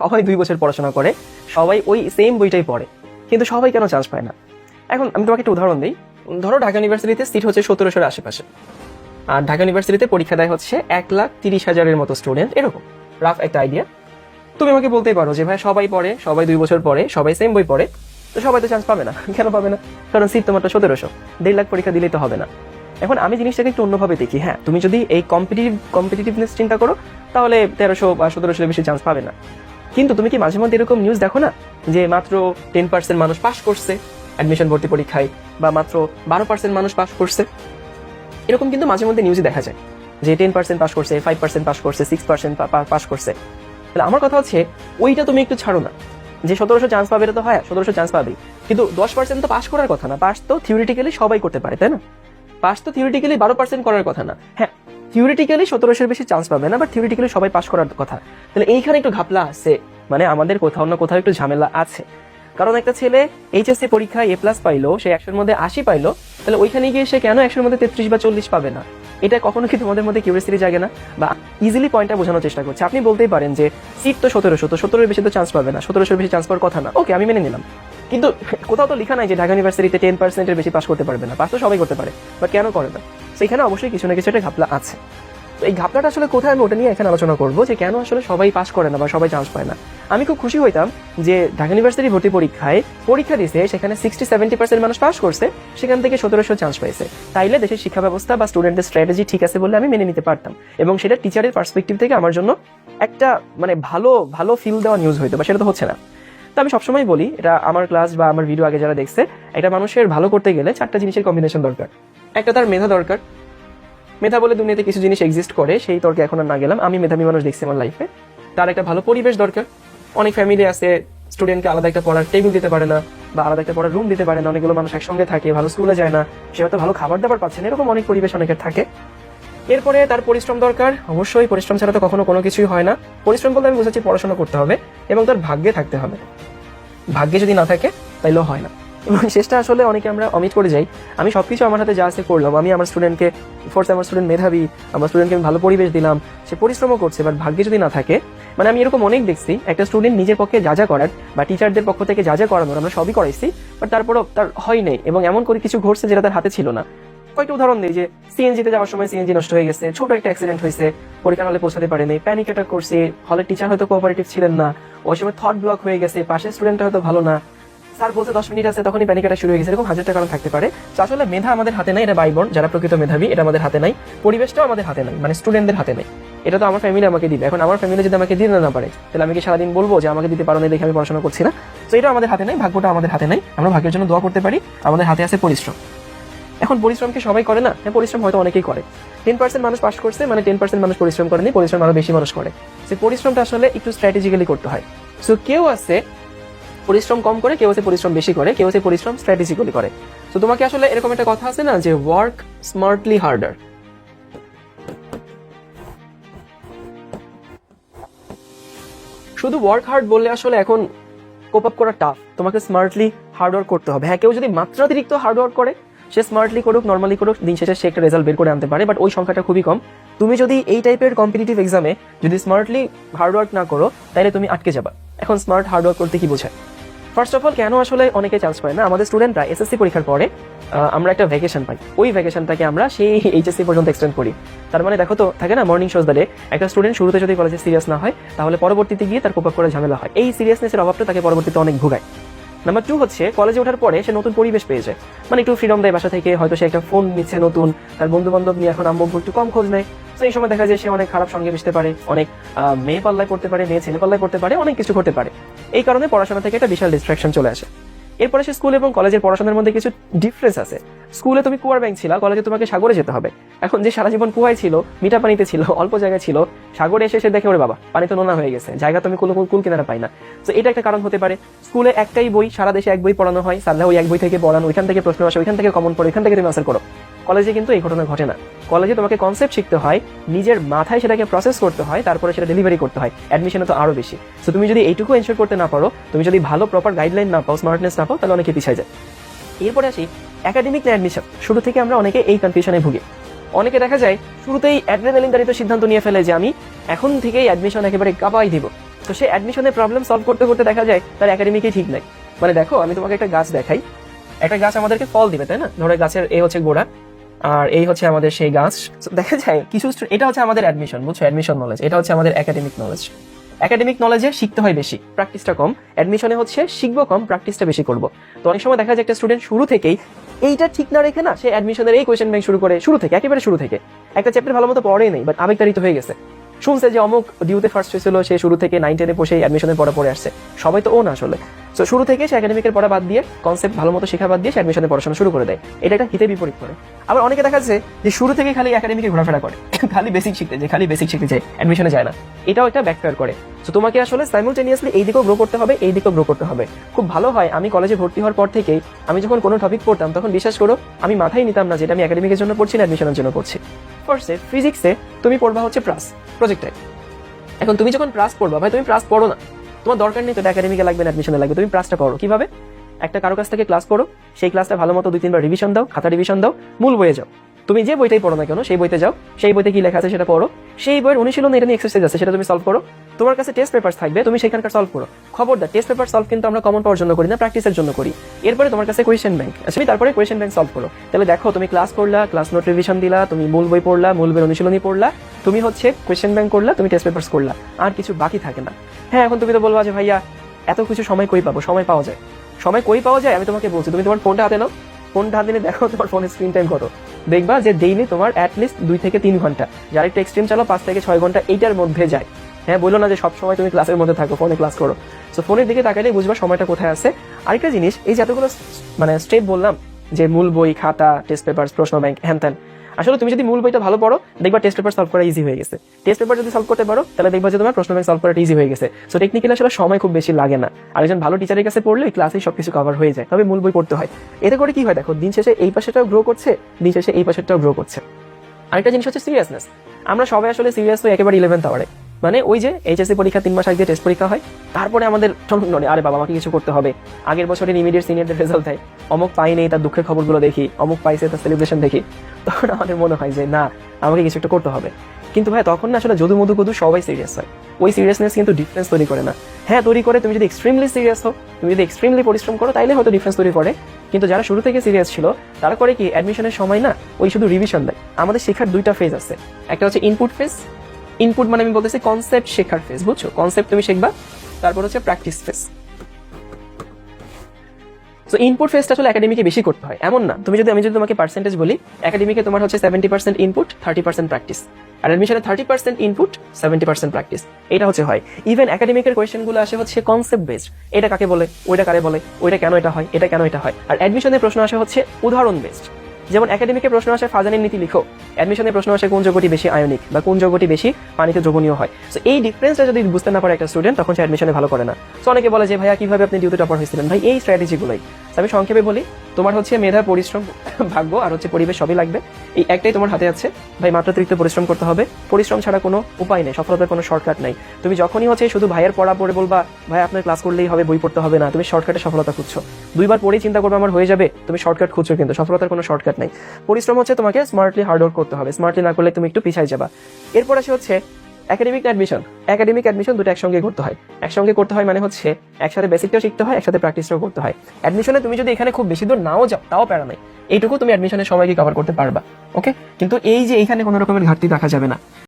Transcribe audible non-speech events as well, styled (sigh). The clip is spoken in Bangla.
সবাই দুই বছর পড়াশোনা করে, সবাই ওই সেম বইটাই পড়ে, কিন্তু সবাই কেন চান্স পায় না? এখন আমি তোমাকে একটা উদাহরণ দিই। ধরো ঢাকা ইউনিভার্সিটিতে সিট হচ্ছে সতেরোশোর আশেপাশে। আর ঢাকা ইউনিভার্সিটিতে পরীক্ষা দেয় হচ্ছে এক লাখ তিরিশ হাজারের মতো স্টুডেন্ট এরকম রাফ একটা আইডিয়া তুমি আমাকে বলতেই পারো যে, ভাই, সবাই পড়ে, সবাই দুই বছর পড়ে, সবাই সেম বই পড়ে। তো সবাই তো চান্স পাবে না, (laughs) কেন পাবে না? কারণ সিট তোমার তো সতেরোশো, দেড় লাখ পরীক্ষা দিলেই তো হবে না। এখন আমি জিনিসটাকে একটু অন্যভাবে দেখি হ্যাঁ তুমি যদি এই কম্পিটিটিভ কম্পিটিটিভনেস চিন্তা করো, তাহলে তেরোশো বা সতেরোশো বেশি চান্স পাবে না। কিন্তু তুমি কি মাঝে মধ্যে এরকম নিউজ দেখো না যে মাত্র টেন পার্সেন্ট মানুষ পাশ করছে অ্যাডমিশন ভর্তি পরীক্ষায় বা মাত্র বারো পার্সেন্ট মানুষ পাশ করছে? এরকম কিন্তু মাঝে মধ্যে নিউজে দেখা যায় যে টেন পার্সেন্ট পাস করছে ফাইভ পার্সেন্ট পাস করছে সিক্স পার্সেন্ট পাশ করছে। তাহলে আমার কথা হচ্ছে, ওইটা তুমি একটু ছাড়ো না। যে সতেরোশো চান্স পাবে এটা তো হয়, সতেরোশো চান্স পাবে কিন্তু দশ পার্সেন্ট তো পাশ করার কথা না পাস তো থিওরিটিক্যালি সবাই করতে পারে, তাই না? পাস তো থিওরিটিক্যালি বারো পার্সেন্ট করার কথা না। হ্যাঁ থিওরিটিক্যালি সতেরোশোর বেশি চান্স পাবে না বাট থিওরিটিক্যালি সবাই পাস করার কথা। তাহলে এইখানে একটু ঘাপলা আছে মানে আমাদের কোথাও না কোথাও একটু ঝামেলা আছে। কারণ একটা ছেলে এইচএসসি পরীক্ষায় এ প্লাস পাইলো, সে একশোর মধ্যে আশি পাইলো, তাহলে ওইখানে গিয়ে সে কেন একশোর মধ্যে তেত্রিশ বা চল্লিশ পাবে না? এটা কখনো কি তোমাদের মধ্যে কিউরিয়াসিটি জাগে না বা ইজিলি পয়েন্টটা বোঝানোর চেষ্টা করছে। আপনি বলতেই পারেন যে সিট তো সতেরোশো, তো সতেরোর বেশি তো চান্স পাবে না, সতেরোশোর বেশি চান্স পাওয়ার কথা না। ওকে আমি মেনে নিলাম। কিন্তু কোথাও তো লেখা নাই যে ঢাকা ইউনিভার্সিটিতে টেন পার্সেন্টের বেশি পাস করতে পারবে না। পাস তো সবাই করতে পারে বাট কেন করে না? সেখানে অবশ্যই কিছু না কিছু একটা ঘাপলা আছে। তো এই ঘাপলাটা আসলে কোথায় আমি ওটা নিয়ে এখানে আলোচনা করব যে কেন আসলে সবাই পাস করে না বা সবাই চান্স পায় না? আমি খুব খুশি হইতাম যে ঢাকা ইউনিভার্সিটি ভর্তি পরীক্ষায় পরীক্ষা দিছে, সেখানে সিক্সটি সেভেন্টি পার্সেন্ট মানুষ পাস করছে, সেখান থেকে সতেরোশো চান্স পাইছে। তাইলে দেশের শিক্ষা ব্যবস্থা বা স্টুডেন্টের স্ট্র্যাটেজি ঠিক আছে বলে আমি মেনে নিতে পারতাম। এবং সেটা টিচারের পার্সপেক্টিভ থেকে আমার জন্য একটা মানে ভালো ভালো ফিল দেওয়া নিউজ হইতো বা সেটা তো হচ্ছে না। তো আমি সবসময় বলি, এটা আমার ক্লাস বা আমার ভিডিও আগে যারা দেখছে, এটা মানুষের ভালো করতে গেলে চারটা জিনিসের কম্বিনেশন দরকার। একটা তার মেধা দরকার। মেধা বলে দুনিয়াতে কিছু জিনিস এক্সিস্ট করে, সেই তর্কে এখন আর না গেলাম। আমি মেধাবী মানুষ দেখছি আমার লাইফে তার একটা ভালো পরিবেশ দরকার। অনেক ফ্যামিলি আছে স্টুডেন্টকে আলাদা একটা পড়ার টেবিল দিতে পারে না বা আলাদা একটা পড়ার রুম দিতে পারে না, অনেকগুলো মানুষ একসঙ্গে থাকে, ভালো স্কুলে যায় না, সে হয়তো ভালো খাবার দাবার পাচ্ছে না, এরকম অনেক পরিবেশ অনেকের থাকে। এরপরে তার পরিশ্রম দরকার, অবশ্যই পরিশ্রম ছাড়া তো কখনো কোনো কিছুই হয় না। পরিশ্রম বলতে আমি বুঝাচ্ছি পড়াশোনা করতে হবে এবং তার ভাগ্যে থাকতে হবে। ভাগ্যে যদি না থাকে তাইলেও হয় না। এবং শেষটা আসলে অনেকে আমরা অমিট করে যাই। আমি সবকিছু আমার হাতে যা আছে করলাম। আমি আমার স্টুডেন্টকে ফোর্স আমার স্টুডেন্ট মেধাবী, আমার স্টুডেন্টকে আমি ভালো পরিবেশ দিলাম, সে পরিশ্রমও করছে বাট ভাগ্যে যদি না থাকে মানে আমি এরকম অনেক দেখছি, একটা স্টুডেন্ট নিজের পক্ষে যা যা করার বা টিচারদের পক্ষ থেকে যা যা করানোর আমরা সবই করাইছি বাট তারপরও তার হয় নাই এবং এমন করে কিছু ঘটছে যেটা তার হাতে ছিল না। কয়েকটা উদাহরণ দিই যে সিএনজিতে যাওয়ার সময় সিএনজি নষ্ট হয়ে গেছে, ছোট একটা অ্যাক্সিডেন্ট হয়েছে পরীক্ষার হলে পৌঁছাতে পারেনি প্যানিক অ্যাটাক করছে হলের টিচার হয়তো কোঅপারেটিভ ছিলেন না, ওই সময় থট ব্লক হয়ে গেছে, পাশের স্টুডেন্ট হয়তো ভালো না স্যার বলতে দশ মিনিট আছে, তখনই প্যানিক শুরু হয়ে গেছে। এরকম হাজারটা কারণ থাকতে পারে। তো আসলে মেধা আমাদের হাতে নাই, এটা বাইবন যারা প্রকৃত মেধাবী, এটা আমাদের হাতে নাই। পরিবেশটাও আমাদের হাতে নাই মানে স্টুডেন্টদের হাতে নাই। এটা তো আমার ফ্যামিলি আমাকে দিবে। এখন আমার ফ্যামিলি যদি আমাকে দিতে না পারে, তাহলে আমি কি সারাদিন বলব যে আমাকে দিতে পারো না দেখে আমি পড়াশোনা করছি না? তো এটা আমাদের হাতে নাই ভাগ্যটা আমাদের হাতে নাই। আমরা ভাগ্যের জন্য দোয়া করতে পারি, আমাদের হাতে আছে পরিশ্রম। এখন পরিশ্রম কি সবাই করে না? হ্যাঁ পরিশ্রম হয়তো অনেকেই করে। টেন পার্সেন্ট মানুষ পাস করছে মানে টেন পার্সেন্ট মানুষ পরিশ্রম করেনি, পরিশ্রম আরও বেশি মানুষ করে। সেই পরিশ্রমটা আসলে একটু স্ট্র্যাটেজিক্যালি করতে হয়। সো কেউ আছে পরিশ্রম কম করে, কেউ আছে পরিশ্রম বেশি করে, কেউ আছে পরিশ্রম স্ট্র্যাটেজিক্যালি করে। তো তোমাকে আসলে এরকম একটা কথা আছে না যে ওয়ার্ক স্মার্টলি হার্ডার শুধু ওয়ার্ক হার্ড বললে আসলে এখন কোপ আপ করা টাফ তোমাকে স্মার্টলি হার্ড ওয়ার্ক করতে হবে। হ্যাঁ কেউ যদি মাত্রাতিরিক্ত হার্ড ওয়ার্ক করে, সে স্মার্টলি করুক নর্মালি করুক, দিন শেষে সে একটা রেজাল্ট বের করে আনতে পারে বাট ওই সংখ্যাটা খুবই কম। তুমি যদি এই টাইপের কম্পিটিটিভ এক্সামে যদি স্মার্টলি হার্ড ওয়ার্ক না করো, তাহলে তুমি আটকে যাবা। এখন স্মার্ট হার্ড ওয়ার্ক করতে কি বোঝায়? ফার্স্ট অফ অল কেন আসলে অনেকে চান্স পায় না? আমাদের স্টুডেন্টরা এসএসসি পরীক্ষার পরে আমরা একটা ভ্যাকেশন পাই। ওই ভ্যাকেশনটাকে আমরা সেই এইচএসসি পর্যন্ত এক্সটেন্ড করি। তার মানে দেখো তো, থাকে না মর্নিং শোজ দালে একটা স্টুডেন্ট শুরুতে যদি কলেজে সিরিয়াস না হয়, তাহলে পরবর্তীতে গিয়ে তার কোপ আপ করে ঝামেলা হয়। এই সিরিয়াসনেসের অভাবটা তাকে পরবর্তীতে অনেক ভোগায়। নাম্বার টু হচ্ছে কলেজে ওঠার পরে সে নতুন পরিবেশ পেয়ে যায়। মানে একটু ফ্রিডম দেয় বাসা থেকে, হয়তো সে একটা ফোন নিচ্ছে নতুন, তার বন্ধু বান্ধব নিয়ে এখন আম্বু একটু কম খোঁজ নেয়। তো এই সময় দেখা যায় সে অনেক খারাপ সঙ্গে মিশতে পারে, অনেক মেয়ে পাল্লায় পড়তে পারে, মেয়ে ছেলে পাল্লায় পড়তে পারে, অনেক কিছু ঘটতে পারে। এই কারণে পড়াশোনা থেকে একটা বিশাল ডিস্ট্রাকশন চলে আসে। এরপরে সে স্কুল এবং কলেজের পড়াশোনার মধ্যে কিছু ডিফারেন্স আছে। স্কুলে তুমি কুয়ার ব্যাংক ছিল কলেজে তোমাকে সাগরে যেতে হবে। এখন যে সারা জীবন কুয়ায় ছিল, মিঠা পানিতে ছিল, অল্প জায়গায় ছিল, সাগরে এসে সে দেখে, ওরে বাবা পানি তো নোনা হয়ে গেছে, জায়গা তুমি কোনো কুল কিনারা পাই না। তো এটা একটা কারণ হতে পারে। স্কুলে একটাই বই, সারা দেশে এক বই পড়ানো হয়, সাল্লাহ ওই এক বই থেকে পড়ানো, ওইখান থেকে প্রশ্ন আসে, ওইখান থেকে কমন পড়ে, ওইখান থেকে তুমি আসার করো। কলেজে কিন্তু এই ঘটনা ঘটে না। কলেজে তোমাকে কনসেপ্ট শিখতে হয়, নিজের মাথায় সেটাকে প্রসেস করতে হয়, তারপরে সেটা ডেলিভারি করতে হয়। অ্যাডমিশনে তো আরও বেশি। তো তুমি যদি এইটুকু এনশোর করতে না পারো, তুমি যদি ভালো প্রপার গাইডলাইন না পাও স্মার্টনেস না পাও, তাহলে অনেকে পিছিয়ে যায়। এরপরে আসি একাডেমিক অ্যাডমিশন শুরু থেকে আমরা অনেকে এই কনফিউশনে ভুগি। অনেকে দেখা যায়, শুরুতেই অ্যাড্রেনালিন দাঁড়িত সিদ্ধান্ত নিয়ে ফেলে যে আমি এখন থেকেই অ্যাডমিশন একেবারে কাবাই দিব। তো সে অ্যাডমিশনের প্রবলেম সলভ করতে করতে দেখা যায়, তার একাডেমিকই ঠিক নাই। মানে দেখো, আমি তোমাকে একটা গাছ দেখাই। একটা গাছ আমাদেরকে ফল দিবে, তাই না? ধরো গাছের এ হচ্ছে গোড়া। আর এই হচ্ছে আমাদের সেই গাছ। দেখা যায় কিছু এটা হচ্ছে আমাদের অ্যাডমিশন বুঝছ? অ্যাডমিশন নলেজ এটা হচ্ছে আমাদের একাডেমিক নলেজ একাডেমিক নলেজে শিখতে হয় বেশি প্র্যাকটিসটা কম। অ্যাডমিশনে হচ্ছে শিখব কম প্র্যাকটিসটা বেশি করব। তো অনেক সময় দেখা যায় একটা স্টুডেন্ট শুরু থেকেই এইটা ঠিক না রেখে না সে অ্যাডমিশনের এই কোয়েশ্চেন ব্যাংক শুরু করে, শুরু থেকে, একেবারে শুরু থেকে। একটা চ্যাপ্টার ভালো মতো পড়েই নেই বাট আবেগতাড়িত হয়ে গেছে। শুনছে যে অমুক ডিউতে ফার্স্ট হয়েছিল, সে শুরু থেকে নাইন টেনে বসে অ্যাডমিশনের পড়া পড়ে আসছে। সবাই তো ও না আসলে। তো শুরু থেকে সে একাডেমিকের পড়া বাদ দিয়ে কনসেপ্ট ভালো মতো শেখা বাদ দিয়ে সে অ্যাডমিশনের পড়াশোনা শুরু করে দেয়। এটা একটা হিতে বিপরীত করে। আবার অনেকে দেখা যাচ্ছে যে শুরু থেকে খালি একাডেমিকে ঘোরাফেরা করে, (laughs) খালি বেসিক শিখতে যে খালি বেসিক শিখতে চায় অ্যাডমিশনে যায় না। এটাও একটা ব্যাকফায়ার করে। তো তোমাকে আসলে সাইমultaneously এই দিকেও গ্রো করতে হবে, এই দিকেও গ্রো করতে হবে। খুব ভালো হয় আমি কলেজে ভর্তি হওয়ার পর থেকেই আমি যখন কোনো টপিক পড়তাম, তখন বিশ্বাস করো আমি মাথায় নিতাম না যেটা আমি একাডেমিকের জন্য পড়ছি না অ্যাডমিশনের জন্য পড়ছি। ফার্স্টে ফিজিক্সে তুমি পড়বা হচ্ছে প্রাস প্রজেক্টাইল এখন তুমি যখন প্রাস পড়বা, ভাই তুমি প্রাস পড়ো না। তোমার দরকার নেই তো একাডেমিকে লাগবে না অ্যাডমিশনে লাগবে। তুমি ক্লাসটা করো। কীভাবে? একটা কারও কাছ থেকে ক্লাস করো সেই ক্লাসটা ভালো মতো দুই তিনবার রিভিশন দাও, খাতা রিভিশন দাও, মূল বয়ে যাও। তুমি যে বইটাই পড়ো না কেন, সেই বইতে যাও। সেই বইতে কি লেখা আছে সেটা পড়ো। সেই বইয়ের অনুশীলন এটা নিয়ে এক্সারসাইজ আছে, সেটা তুমি সলভ করো। তোমার কাছে টেস্ট পেপার থাকবে, তুমি সেখানকার সলভ করো। খবরদার টেস্ট পেপার সলভ কিন্তু আমরা কমন পাওয়ার জন্য করি না প্র্যাকটিসের জন্য করি। এরপরে তোমার কাছে কোয়েশ্চেন ব্যাংক তুমি তারপরে কোয়েশ্চেন ব্যাংক সলভ করো। তাহলে দেখো, তুমি ক্লাস করলা ক্লাস নোট রিভিশন দিলা, তুমি মূল বই পড়লা, মূল বইয়ের অনুশীলনী পড়লা, তুমি হচ্ছে কোয়েশ্চেন ব্যাংক করলা, তুমি টেস্ট পেপার্স করলা, আর কিছু বাকি থাকে না। হ্যাঁ এখন তুমি তো বলবা যে ভাইয়া, এত কিছু সময় কই পাবো? সময় পাওয়া যায়। সময় কই পাওয়া যায়? আমি তোমাকে বলছি, তুমি তোমার ফোনটা হাতে নাও। ফোনটা হাতে দেখো তোমার ফোনের স্ক্রিন টাইম কত। দেখবা যে ডেইলি তোমার অ্যাটলিস্ট দুই থেকে তিন ঘণ্টা। যারা একটু এক্সট্রিম চালো পাঁচ থেকে ছয় ঘণ্টা এইটার মধ্যে যায়। হ্যাঁ বলল না যে সবসময় তুমি ক্লাসের মধ্যে থাকো ফোনে ক্লাস করো। সো ফোনের দিকে তাকালে বুঝবা সময়টা কোথায় আছে। আরেকটা জিনিস, এই যতগুলো মানে স্টেপ বললাম, যে মূল বই, খাতা টেস্ট পেপার প্রশ্ন ব্যাংক হ্যান ত্যান। আসলে তুমি যদি মূল বইটা ভালো পড়ো, দেখবা টেস্ট পেপার সলভ করা ইজি হয়ে গেছে। টেস্ট পেপার যদি সলভ করতে পারো, তাহলে দেখবা যে তোমার প্রশ্ন ব্যাংক সলভ করাটা ইজি হয়ে গেছে। সো টেকনিক্যালি আসলে সময় খুব বেশি লাগে না। আর একজন ভালো টিচারের কাছে পড়লে ক্লাসেই সবকিছু কভার হয়ে যায়। তবে মূল বই পড়তে হয়। এতে করে কি হয় দেখো, দিন শেষে এই পাশেটাও গ্রো করছে, দিন শেষে এই পাশেটাও গ্রো করছে। আরেকটা জিনিস হচ্ছে সিরিয়াসনেস আমরা সবাই আসলে সিরিয়াস হই একেবারে ইলেভেন্থ আওয়ারে মানে ওই যে এইচএসসি পরীক্ষা তিন মাস আগে টেস্ট পরীক্ষা হয়, তারপরে আমাদের (laughs) চলন আরে বাবা, আমাকে কিছু করতে হবে। আগের বছরের ইমিডিয়েট সিনিয়রদের রেজাল্ট দেয়। অমুক পাই নেই তার দুঃখের খবরগুলো দেখি, অমুক পাইছে তার সেলিব্রেশন দেখি। (laughs) তখন আমাদের মনে হয় যে, না, আমাকে কিছু একটা করতে হবে। কিন্তু ভাই, তখন না আসলে যদু মধু কদু সবাই সিরিয়াস হয়। ওই সিরিয়াসনেস কিন্তু ডিফারেন্স তৈরি করে না। হ্যাঁ তৈরি করে তুমি যদি এক্সট্রিমলি সিরিয়াস হও, তুমি যদি এক্সট্রিমলি পরিশ্রম করো, তাইলে হয়তো ডিফারেন্স তৈরি করে। কিন্তু যারা শুরু থেকে সিরিয়াস ছিল, তারা করে কি অ্যাডমিশনের সময় না, ওই শুধু রিভিশন দেয়। আমাদের শেখার দুইটা ফেজ আছে। একটা হচ্ছে ইনপুট ফেজ ইনপুট মানে আমি বলতেছি কনসেপ্ট শেখার ফেজ বুঝছ? কনসেপ্ট তুমি শিখবা, তারপর হচ্ছে প্র্যাকটিস ফেজ সো ইনপুট ফেসটা আসলে একাডেমিকে বেশি করতে হয়, এমন না। তুমি যদি, আমি যদি তোমাকে পার্সেন্টেজ বলি একাডেমিকে তোমার হচ্ছে seventy percent input thirty percent practice আর অ্যাডমিশনে thirty percent input seventy percent practice এটা হচ্ছে হয়। ইভেন একাডেমিকের কোয়েশ্চেনগুলো আসে হচ্ছে কনসেপ্ট বেসড এটা কাকে বলে? ওইটা কারে বলে? ওইটা কেন এটা হয়? এটা কেন এটা হয়? আর অ্যাডমিশনের প্রশ্ন আসে হচ্ছে উদাহরণ বেসড যেমন একাডেমিকে প্রশ্ন আসে ফাজানের নীতি লিখো। অ্যাডমিশনের প্রশ্ন আসে কোন যোগটি বেশি আয়নিক বা কোন যোগটি বেশি পানিতে দ্রবণীয় হয়। সো এই ডিফারেন্সটা যদি বুঝতে না পারে একটা স্টুডেন্ট তখন সে অ্যাডমিশনে ভালো করে না। সো অনেকে বলে যে, ভাইয়া, কীভাবে আপনি ডিউতে টপার হয়েছিলেন? ভাই, এই স্ট্র্যাটেজিগুলোই আমি সংক্ষেপে বলি, তোমার হচ্ছে মেধা পরিশ্রম (laughs) ভাগ্য আর হচ্ছে পরিবেশ সবই লাগবে। এই একটাই তোমার হাতে আছে। ভাই মাত্রাতিরিক্ত পরিশ্রম করতে হবে। পরিশ্রম ছাড়া কোনো উপায় নেই, সফলতার কোনো শর্টকাট নাই। তুমি যখনই হচ্ছে শুধু ভাইয়ের পড়া পড়ে বলবা, ভাই, আপনার ক্লাস করলেই হবে, বই পড়তে হবে না। তুমি শর্টকাটে সফলতা খুঁজছো। দুইবার পরেই চিন্তা করবে, আমার হয়ে যাবে। তুমি শর্টকাট খুঁজছো কিন্তু, সফলতার কোনো শর্টকাট নাই। পরিশ্রম হচ্ছে তোমাকে স্মার্টলি হার্ডওয়ার্ক করতে হবে। স্মার্টলি না করলে তুমি একটু পিছাই যাবা। এরপর আসে হচ্ছে একাডেমিক অ্যাডমিশন একাডেমিক অ্যাডমিশন দুটো একসঙ্গে করতে হয়। একসঙ্গে করতে হয় মানে হচ্ছে একসাথে বেসিকটাও শিখতে হয়, একসাথে প্র্যাকটিসটাও করতে হয়। অ্যাডমিশনে তুমি যদি এখানে খুব বেশি দূর নাও যাও, তাও প্যারা নাই। এইটুকু তুমি অ্যাডমিশনের সময়কে কভার করতে পারবা ওকে কিন্তু এই যে এখানে কোনো রকমের ঘাটতি দেখা যাবে না।